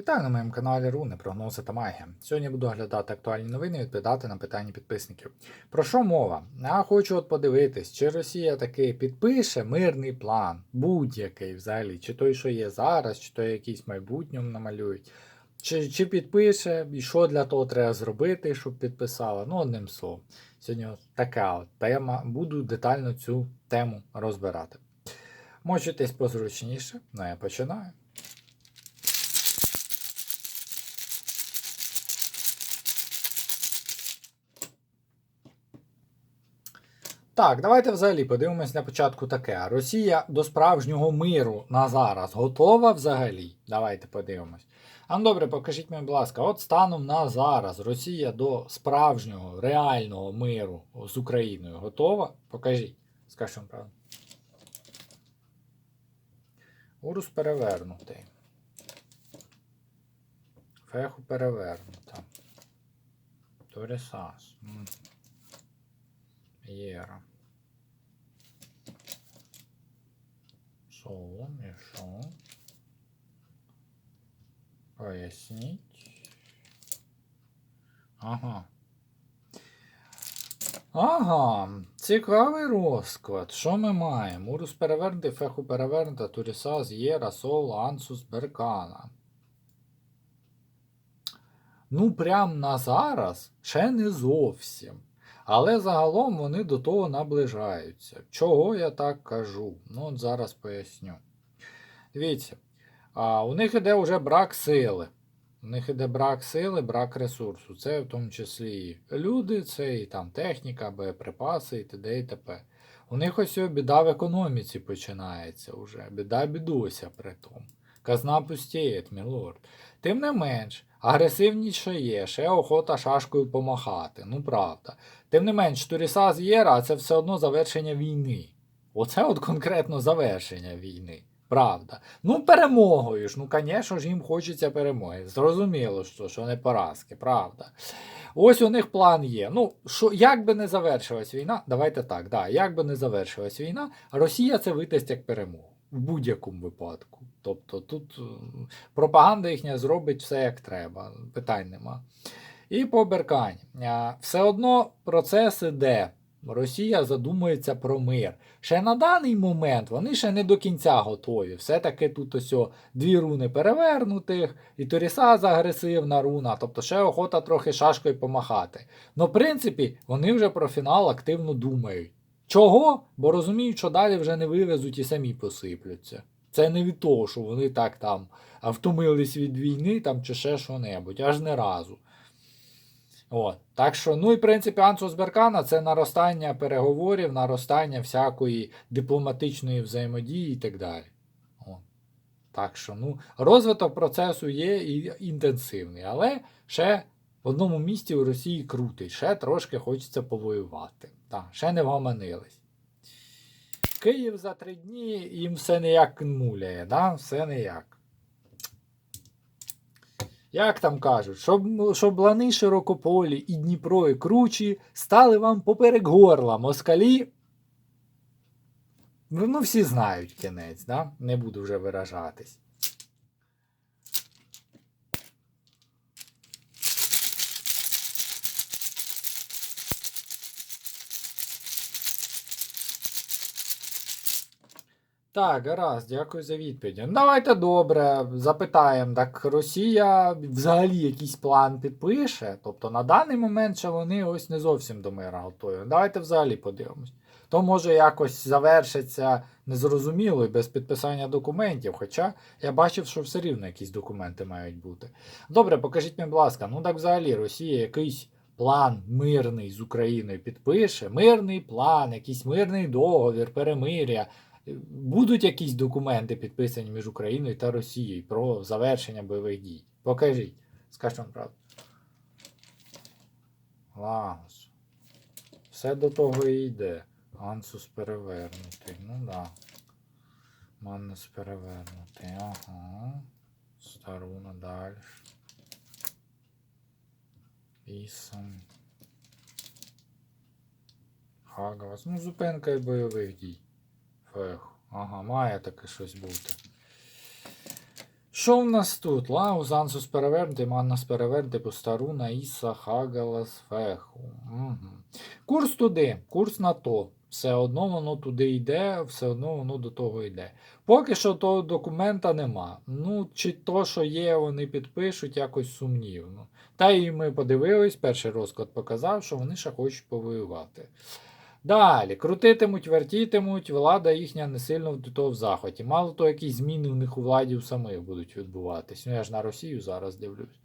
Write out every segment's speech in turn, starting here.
Вітаю на моєму каналі Руни, прогнози та магія. Сьогодні буду оглядати актуальні новини і відповідати на питання підписників. Про що мова? Я хочу от подивитись, чи Росія таки підпише мирний план, будь-який взагалі, чи той, що є зараз, чи той якийсь майбутньому намалюють. Чи, чи підпише, і що для того треба зробити, щоб підписала. Ну, одним словом. Сьогодні от така от тема. Буду детально цю тему розбирати. Мочитесь позручніше, ну я починаю. Так, давайте взагалі подивимось на початку таке. Росія до справжнього миру на зараз готова взагалі? Давайте подивимось. А ну добре, покажіть мені, будь ласка, от станом на зараз Росія до справжнього реального миру з Україною готова? Покажіть. Скажіть вам правду. Урус перевернутий. Феху перевернута. Торісас. Єра. Солом і що? Поясніть. Ага. Ага, цікавий розклад. Що ми маємо? Урус перевернутий, феху перевернута, Турісас, Єра, Сол, Ансус, Беркана. Ну, прям на зараз ще не зовсім. Але загалом вони до того наближаються. Чого я так кажу? Ну, от зараз поясню. Дивіться, а, у них іде вже брак сили. У них іде брак сили, брак ресурсу. Це в тому числі і люди, це і там техніка, боєприпаси і т.д. і т.п. У них ось біда в економіці починається вже. Біда бідуся при тому. Казна пустіє, мілорд. Тим не менш, агресивніше є, ще охота шашкою помахати. Ну правда. Тим не менш, Туріса з Єра, а це все одно завершення війни. Оце от конкретно завершення війни. Правда. Ну, перемогою ж, ну, звісно ж, їм хочеться перемоги. Зрозуміло, що, що не поразки, правда. Ось у них план є. Ну, що, як би не завершилась війна, давайте так, да, як би не завершилась війна, Росія це витасть як перемогу. В будь-якому випадку. Тобто тут е, пропаганда їхня зробить все як треба, питань нема. І по Беркані. Все одно процес іде. Росія задумується про мир. Ще на даний момент вони ще не до кінця готові. Все-таки тут ось дві руни перевернутих, і Торісаза агресивна руна, тобто ще охота трохи шашкою помахати. Ну, в принципі, вони вже про фінал активно думають. Чого? Бо розуміють, що далі вже не вивезуть і самі посипляться. Це не від того, що вони так там втомились від війни там, чи ще що-небудь, аж не разу. От. Так що, ну і в принципі, Ансус Беркана це наростання переговорів, наростання всякої дипломатичної взаємодії і так далі. От. Так що, ну, розвиток процесу є і інтенсивний, але ще в одному місті у Росії крутить, ще трошки хочеться повоювати. Так, ще не вгомонились. Київ за три дні їм все ніяк муляє, да? все ніяк. Як там кажуть, щоб, щоб лани широкополі і Дніпро і кручі стали вам поперек горла москалі. Ну, всі знають кінець, да? не буду вже виражатись. Так, гаразд, дякую за відповідь. Ну, давайте добре, запитаємо. Так Росія взагалі якийсь план підпише. Тобто на даний момент ще вони ось не зовсім до мира готові. Давайте взагалі подивимось. То може якось завершиться незрозуміло і без підписання документів. Хоча я бачив, що все рівно якісь документи мають бути. Добре, покажіть мені, будь ласка, ну так взагалі Росія якийсь план мирний з Україною підпише. Мирний план, якийсь мирний договір, перемиря. Будуть якісь документи підписані між Україною та Росією про завершення бойових дій? Покажіть. Скажіть вам правду. Лагос. Все до того і йде. Ансус перевернутий. Ну да. Маннес перевернутий. Ага. Старуна далі. Ісам. Хагавас. Ну, зупинка і бойових дій. Фех. Ага, має таке щось бути. Що в нас тут? Лаус, Ансус перевернутий, Маннас перевернутий, Постаруна, Іса, Хагалас, Феху. Угу. Курс туди, курс на то. Все одно воно туди йде, все одно воно до того йде. Поки що того документа нема. Ну, чи то, що є, вони підпишуть, якось сумнівно. Та і ми подивились, перший розклад показав, що вони ще хочуть повоювати. Далі, крутитимуть, вертітимуть, влада їхня не сильно до того в захваті. Мало того, якісь зміни в них у владі у самих будуть відбуватись. Ну, я ж на Росію зараз дивлюсь.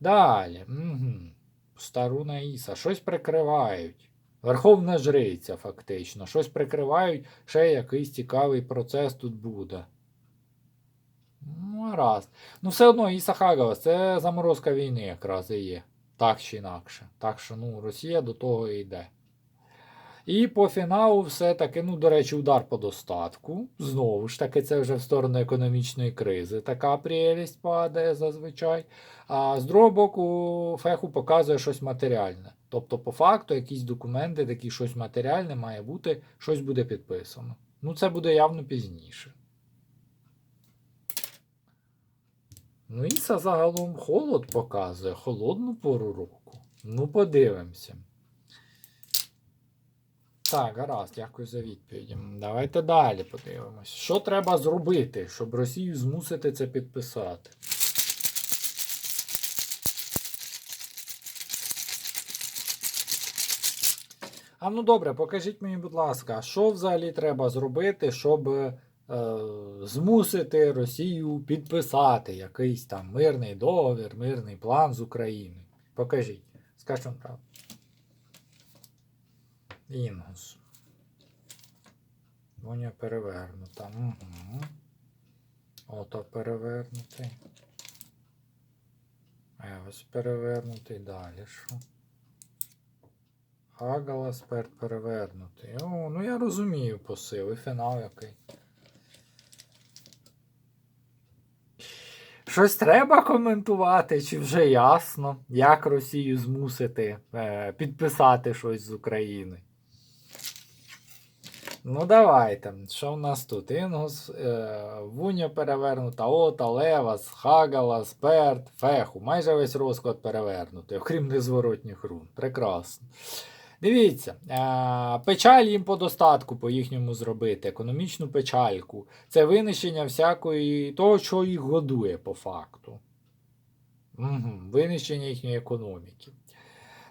Далі. Угу. Старуна Іса. Щось прикривають. Верховна жриця, фактично. Щось прикривають, ще якийсь цікавий процес тут буде. Ну, раз. Ну, все одно Іса Хагава, це заморозка війни якраз і є. Так чи інакше. Так що, ну, Росія до того і йде. І по фіналу все-таки, ну, до речі, удар по достатку. Знову ж таки, це вже в сторону економічної кризи. Така прелість падає зазвичай. А з другого боку, феху показує щось матеріальне. Тобто, по факту, якісь документи, такі щось матеріальне має бути, щось буде підписано. Ну, це буде явно пізніше. Ну, Іса загалом холод показує, холодну пору року. Ну, подивимося. Так, гаразд, дякую за відповіді. Давайте далі подивимось. Що треба зробити, щоб Росію змусити це підписати? А ну добре, покажіть мені, будь ласка, що взагалі треба зробити, щоб е, змусити Росію підписати якийсь там мирний договір, мирний план з України? Покажіть. Скажіть вам правду. Інгус. Воня перевернута. Угу. Ото перевернутий. Евес перевернутий. Далі що? Хагалас пер перевернутий. О, ну я розумію посил. І фінал який. Щось треба коментувати, чи вже ясно, як Росію змусити е, підписати щось з України. Ну, давайте. Що в нас тут? Інгус, е, Вуня перевернута, Ота, Левас, Хагалас, Перт, Феху. Майже весь розклад перевернутий, окрім незворотніх рун. Прекрасно. Дивіться, е, печаль їм по достатку по їхньому зробити, економічну печальку. Це винищення всякої того, що їх годує по факту. Угу, Винищення їхньої економіки.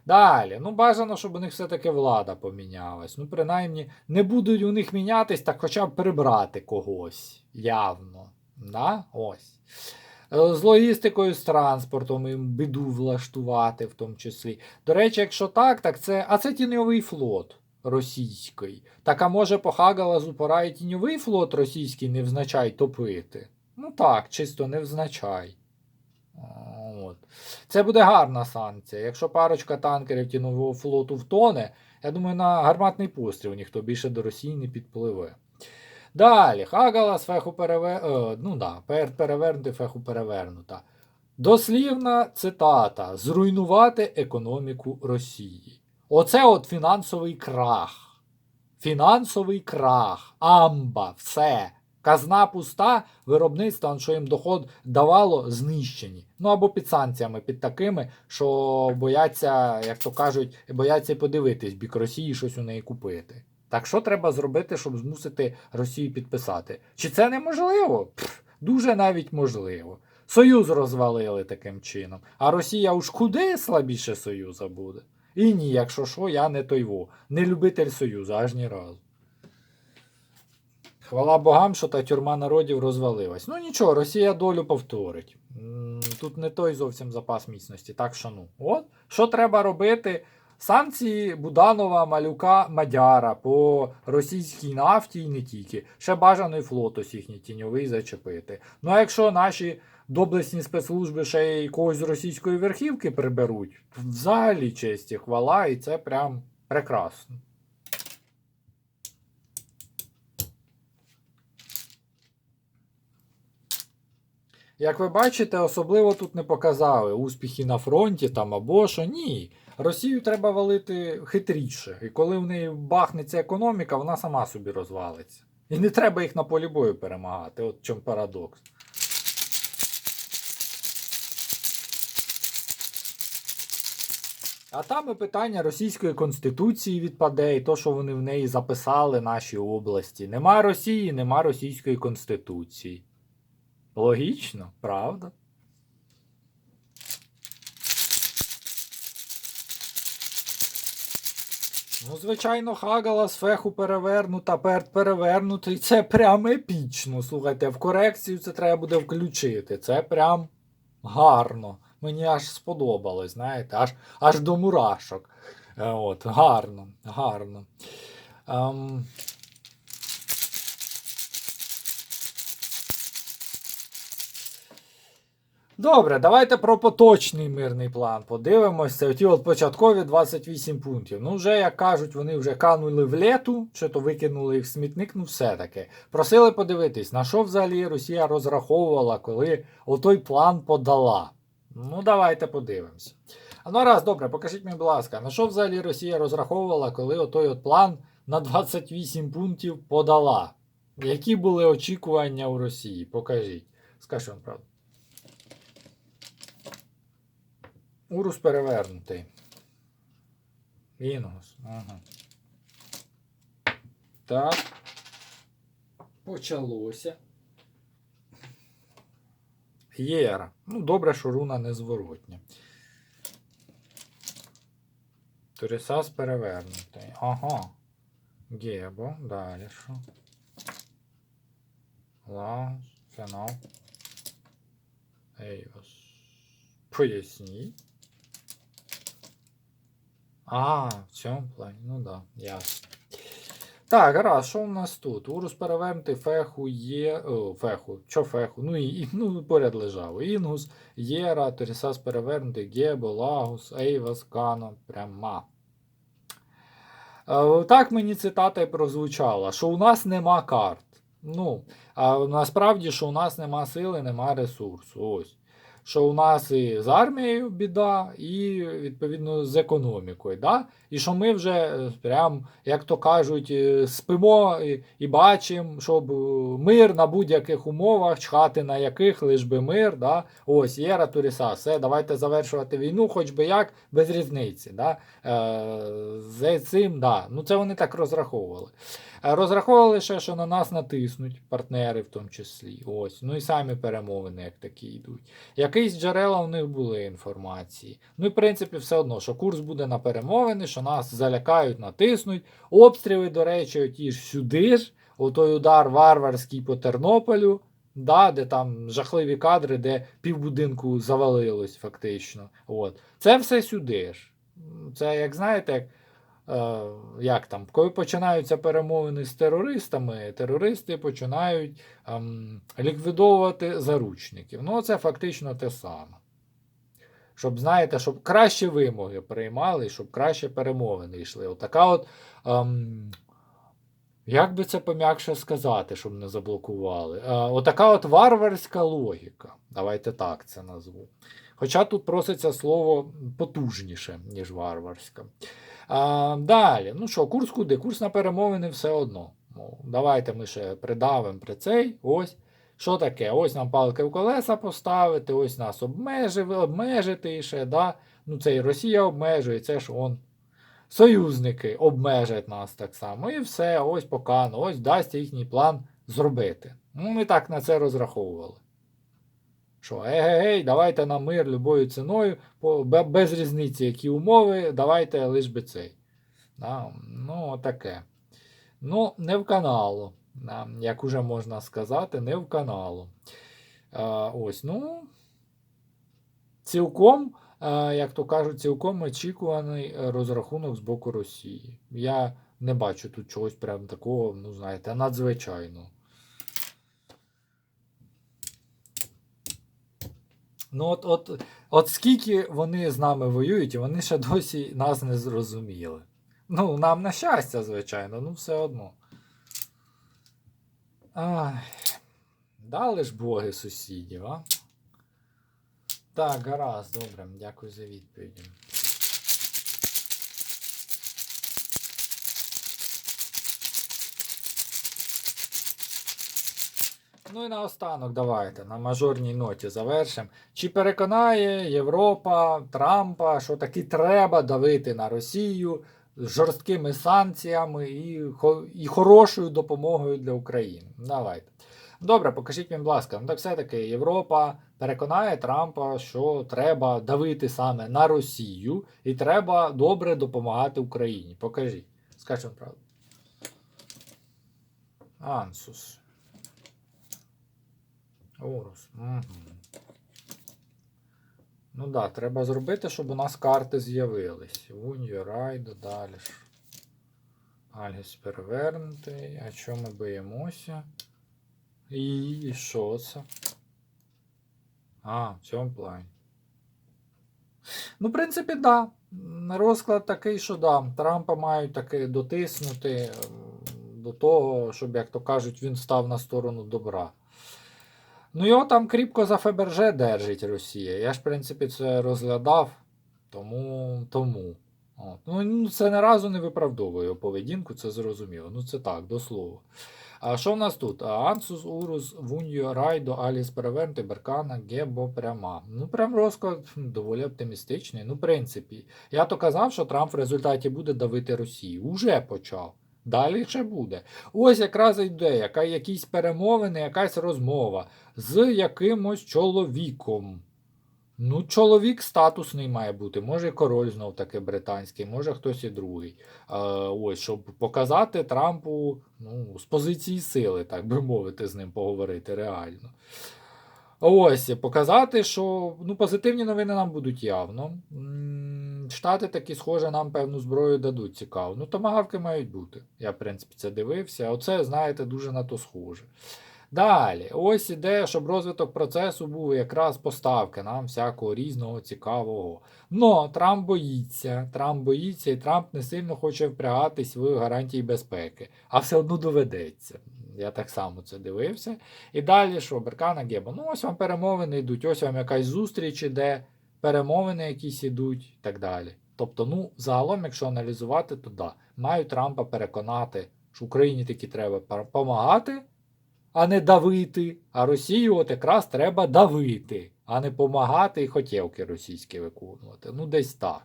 Далі, ну бажано, щоб у них все-таки влада помінялась. Ну, принаймні, не будуть у них мінятись, так хоча б прибрати когось явно. Да? Ось. Е, З логістикою, з транспортом їм біду влаштувати, в тому числі. До речі, якщо так, так це. А це тіньовий флот російський. Так а може по Хагалазу пора і тіньовий флот російський невзначай топити? Ну так, чисто невзначай. От. Це буде гарна санкція. Якщо парочка танкерів тіньового флоту втоне, я думаю, на гарматний постріл ніхто більше до Росії не підпливе. Далі, Хагалас, феху перевер... е, ну да, перевернути, феху перевернута. Дослівна цитата: зруйнувати економіку Росії. Оце от фінансовий крах. Фінансовий крах. Амба, все. Казна пуста, виробництво, що їм доход давало, знищені. Ну або під санкціями, під такими, що бояться, як то кажуть, бояться подивитись бік Росії, щось у неї купити. Так що треба зробити, щоб змусити Росію підписати? Чи це неможливо? Пф, дуже навіть можливо. Союз розвалили таким чином. А Росія уж куди слабіше Союза буде? І ні, якщо що, я не тойво, не любитель Союзу, аж ні разу. Хвала богам, що та тюрма народів розвалилась. Ну нічого, Росія долю повторить. Тут не той зовсім запас міцності, так що ну. От, що треба робити? Санкції Буданова, Малюка, Мадяра по російській нафті і не тільки. Ще бажано і флот ось їхній тіньовий зачепити. Ну а якщо наші доблесні спецслужби ще й когось з російської верхівки приберуть, взагалі честь і хвала, і це прям прекрасно. Як ви бачите, особливо тут не показали успіхи на фронті там або що. Ні. Росію треба валити хитріше. І коли в неї бахнеться економіка, вона сама собі розвалиться. І не треба їх на полі бою перемагати. От в чому парадокс. А там і питання російської конституції відпаде, і то, що вони в неї записали наші області. Нема Росії, нема російської конституції. Логічно, правда? Ну, звичайно, Хагала з феху перевернута, перт перевернутий. Це прям епічно. Слухайте, в корекцію це треба буде включити. Це прям гарно. Мені аж сподобалось, знаєте, аж, аж до мурашок. Е, От, гарно, гарно. Ем... Добре, давайте про поточний мирний план подивимося. Оті от початкові 28 пунктів. Ну, вже, як кажуть, вони вже канули в лету, чи то викинули їх в смітник, ну все таки. Просили подивитись, на що взагалі Росія розраховувала, коли отой план подала. Ну, давайте подивимося. А ну раз, добре, покажіть мені, будь ласка, на що взагалі Росія розраховувала, коли отой от план на 28 пунктів подала? Які були очікування у Росії? Покажіть. Скажіть вам правду. Урус перевернутий. Інгус. Ага. Так. Почалося. Єра. Ну, добре, що руна незворотня. Торісас перевернутий. Ага. Гебо. Далі що? Лаус. Фенол. Ейвос. Поясніть. А, в цьому плані, ну да, ясно. Так, гаразд, що у нас тут? Урус перевернутий, феху є. О, феху. Що феху? Ну і і- ну, поряд лежав. Інгус, Єра, Торісас перевернутий, Гебо, Лагус, Ейвас, Кано, пряма. Е, Так мені цитата і прозвучала, що у нас нема карт. Ну, а насправді, що у нас нема сили, нема ресурсу. Ось що у нас і з армією біда, і відповідно з економікою. Да? І що ми вже е, прям, як то кажуть, е, спимо і, і бачимо, щоб е, мир на будь-яких умовах, чхати на яких, лиш би мир. Да? Ось, Єра Туріса, все, давайте завершувати війну, хоч би як, без різниці. Да? Е, з цим, да. Ну це вони так розраховували. Розраховували ще, що на нас натиснуть партнери в тому числі. Ось. Ну і самі перемовини, як такі йдуть. Якісь джерела в них були інформації. Ну і в принципі, все одно, що курс буде на перемовини, що нас залякають, натиснуть. Обстріли, до речі, оті ж сюди ж, отой удар варварський по Тернополю. Да, де там жахливі кадри, де півбудинку завалилось фактично. От. Це все сюди ж. Це, як знаєте, як е, там, коли починаються перемовини з терористами, терористи починають ем, ліквідовувати заручників. Ну, це фактично те саме. Щоб, знаєте, щоб краще вимоги приймали, щоб краще перемовини йшли. Отака от. Ем, як би це пом'якше сказати, щоб не заблокували? Е, отака от варварська логіка. Давайте так це назву. Хоча тут проситься слово потужніше, ніж варварська. А, далі, ну що, курс куди? Курс на перемовини все одно. Ну, давайте ми ще придавимо при цей. Ось. Що таке? Ось нам палки в колеса поставити, ось нас обмежили, обмежити ще. Да? Ну, це і Росія обмежує, це ж он. Союзники обмежать нас так само. І все, ось покано, ось дасть їхній план зробити. Ну, ми так на це розраховували. Що, егегей, давайте на мир любою ціною, без різниці, які умови, давайте лиш би цей. Да, ну, таке. Ну, не в каналу, да, як уже можна сказати, не в каналу. А, ось, ну, цілком, як то кажуть, цілком очікуваний розрахунок з боку Росії. Я не бачу тут чогось прям такого, ну, знаєте, надзвичайного. Ну, от, от, от скільки вони з нами воюють, вони ще досі нас не зрозуміли. Ну, нам на щастя, звичайно, ну все одно. Ай, дали ж боги сусідів, а? Так, гаразд, добре, дякую за відповіді. Ну і наостанок давайте на мажорній ноті завершимо. Чи переконає Європа Трампа, що таки треба давити на Росію з жорсткими санкціями і, і хорошою допомогою для України? Давайте. Добре, покажіть мені, будь ласка. Ну так все-таки Європа переконає Трампа, що треба давити саме на Росію і треба добре допомагати Україні. Покажіть. Вам правду. Ансус. Орус. Угу. Ну так, да, треба зробити, щоб у нас карти з'явились. Уньо, Райдо, далі. ж. Альгіс перевернутий. А що ми боїмося? І що це? А, в цьому плані. Ну, в принципі, так. Да. Розклад такий, що да, Трампа мають таки дотиснути до того, щоб, як то кажуть, він став на сторону добра. Ну, його там кріпко за Феберже держить Росія. Я ж, в принципі, це розглядав, тому. тому. От. Ну, ну, це не разу не виправдовує його поведінку, це зрозуміло. Ну, це так, до слова. А що в нас тут? Ансус, Урус, Вуньо, Райдо, Аліс Перевернти, Беркана, Гебо, Пряма. Ну, прям розклад доволі оптимістичний. Ну, в принципі, я то казав, що Трамп в результаті буде давити Росію. Уже почав. Далі ще буде. Ось якраз йде, яка, якісь перемовини, якась розмова з якимось чоловіком. Ну, чоловік статусний має бути. Може король знов таки британський, може хтось і другий. Е, ось, щоб показати Трампу ну, з позиції сили, так би мовити, з ним поговорити реально. Ось, показати, що ну, позитивні новини нам будуть явно. Штати такі, схоже, нам певну зброю дадуть цікаво. Ну, томагавки мають бути. Я, в принципі, це дивився. Оце, знаєте, дуже на то схоже. Далі, ось іде, щоб розвиток процесу був якраз поставки нам всякого різного цікавого. Но Трамп боїться, Трамп боїться, і Трамп не сильно хоче впрягатись в гарантії безпеки, а все одно доведеться. Я так само це дивився. І далі, що Беркана Геба, ну ось вам перемовини йдуть, ось вам якась зустріч іде, перемовини якісь ідуть і так далі. Тобто, ну, загалом, якщо аналізувати, то да, мають Трампа переконати, що Україні таки треба допомагати а не давити. А Росію от якраз треба давити, а не помагати і хотілки російські виконувати. Ну, десь так.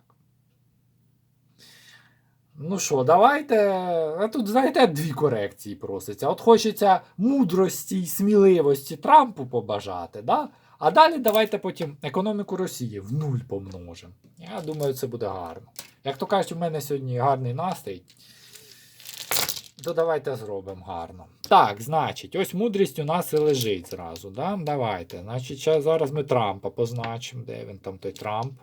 Ну що, давайте. Тут, знаєте, дві корекції проситься. От хочеться мудрості і сміливості Трампу побажати, да? а далі давайте потім економіку Росії в нуль помножимо. Я думаю, це буде гарно. Як то кажуть, у мене сьогодні гарний настрій. То давайте зробимо гарно. Так, значить, ось мудрість у нас і лежить зразу. Да? Давайте. Значить, зараз ми Трампа позначимо. Де він там той Трамп?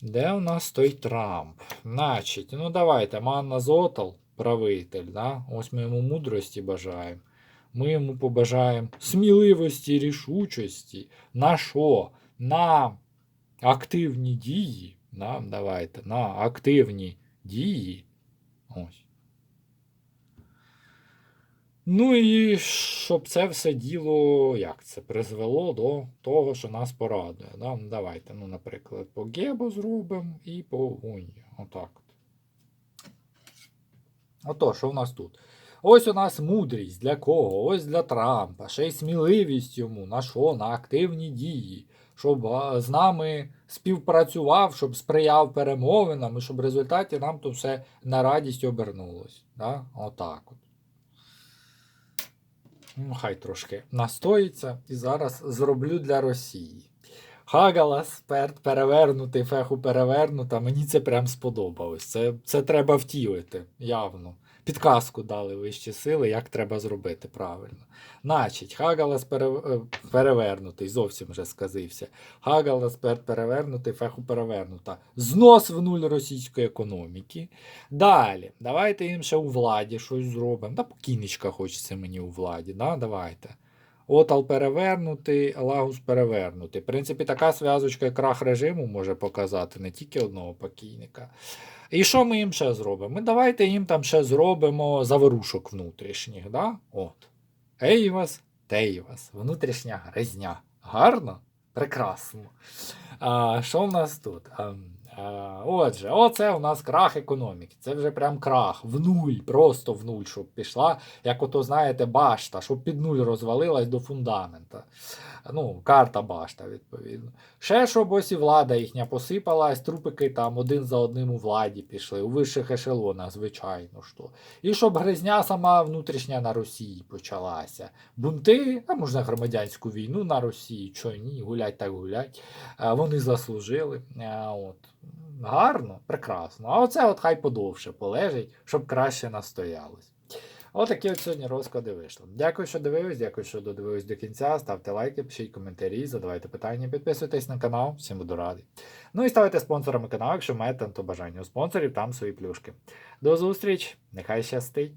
Де у нас той Трамп? Значить, ну давайте, Манна Зотал, правитель. Да? Ось ми йому мудрості бажаємо. Ми йому побажаємо сміливості, рішучості. На що? На активні дії. Да? Давайте, на активні дії. Ось. Ну і щоб це все діло, як це, призвело до того, що нас порадує. Да? Ну, Давайте, ну, наприклад, по Гебо зробимо і по Уні. Отак. от. Ото, що в нас тут? Ось у нас мудрість для кого? Ось для Трампа. Ще й сміливість йому. На що? На активні дії. Щоб з нами співпрацював, щоб сприяв перемовинам, і щоб в результаті нам то все на радість обернулось. Да? Отак от. Ну, хай трошки настоїться. І зараз зроблю для Росії. Хагала, сперт, перевернутий, феху перевернута. Мені це прям сподобалось. Це, це треба втілити, явно. Підказку дали вищі сили, як треба зробити правильно. Значить, Хагалас пере... е, перевернутий, зовсім вже сказився. Хагалас перевернутий, феху перевернута. Знос в нуль російської економіки. Далі, давайте їм ще у владі щось зробимо. Та покійничка хочеться мені у владі. Да? Давайте. Отал перевернутий, Лагус перевернутий. В принципі, така зв'язочка крах режиму може показати не тільки одного покійника. І що ми їм ще зробимо? Ми давайте їм там ще зробимо заворушок внутрішніх. Да? От. Ейвас, Тейвас, внутрішня гризня. Гарно? Прекрасно. А, Що в нас тут? Е, Отже, оце у нас крах економіки. Це вже прям крах. В нуль, просто в нуль, щоб пішла. Як ото, знаєте, башта, щоб під нуль розвалилась до фундамента. Ну, карта башта, відповідно. Ще щоб ось і влада їхня посипалась, трупики там один за одним у владі пішли, у вищих ешелонах, звичайно що. І щоб гризня сама внутрішня на Росії почалася. Бунти, а можна громадянську війну на Росії, чого ні, гулять так гулять. Е, Вони заслужили. Е, От. Гарно, прекрасно. А оце от хай подовше полежить, щоб краще настоялось. Отакі от сьогодні розклади вийшли. Дякую, що дивились, дякую, що додивились до кінця. Ставте лайки, пишіть коментарі, задавайте питання, підписуйтесь на канал, всім буду радий. Ну і ставайте спонсорами каналу, якщо маєте то бажання. У спонсорів там свої плюшки. До зустрічі, нехай щастить!